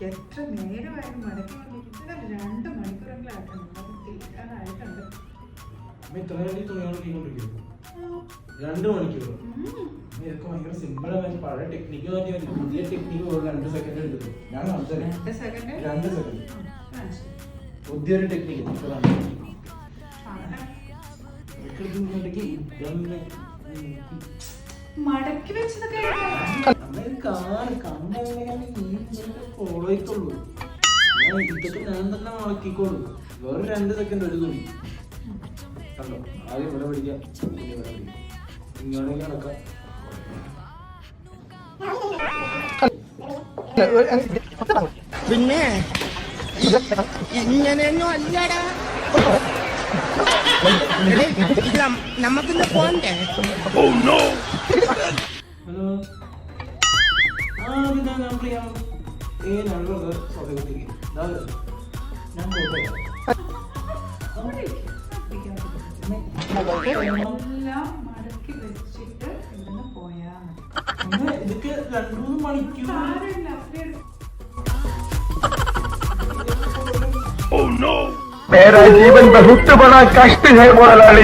എത്ര നേരമായിട്ട് മടക്കി കൊണ്ടിരിക്കുന്നത് രണ്ട് മണിക്കൂറെങ്കിലായിട്ടുണ്ട് രണ്ട് മണിക്കൂർ ഉം. ഇതൊക്കെ ഭയങ്കര സിമ്പിൾ ആയിട്ട് പഴയ ടെക്നിക്ക് പുതിയ ടെക്നിക്ക് രണ്ട് സെക്കൻഡ് എടുക്കും ഞാൻ. രണ്ട് സെക്കൻഡ് രണ്ട് സെക്കൻഡ് കാണിച്ചു പുതിയൊരു ടെക്നിക്ക് മടക്കി വെച്ചതൊക്കെ ഫോളോ ചെയ്തുള്ളൂ ഞാൻ ഇതൊക്കെ ഞാൻ തന്നെ മുളക്കിക്കോളൂ വേറെ രണ്ട് സെക്കൻഡ് ഒരു തുണി. കണ്ടോ? ആദ്യം ഇവിടെ പിടിക്കാം. പിന്നെ ഇവിടെ പിടിക്കാം. ഇങ്ങോട്ടേക്ക് നടക്കാം. പിന്നെ ഇങ്ങനെയൊന്നും അല്ലടാ. നമുക്കിന്ന് പോണ്ടേ? ഹലോ ആ പിന്നെ ഞാൻ പ്രിയ ഏ ഞങ്ങൾ സ്വതന്ത്രിക്ക് ഞാൻ പോട്ടെ എല്ലാം മടക്കി വെച്ചിട്ട് ഇവിടുന്ന് പോയാ മതി അമ്മ, ഇതൊക്കെ രണ്ടു മൂന്ന് മണിക്കൂർ സാരമില്ല അത്രേ ഉള്ളൂ. मेरा जीवन बहुत बड़ा कष्ट है मोरा लाली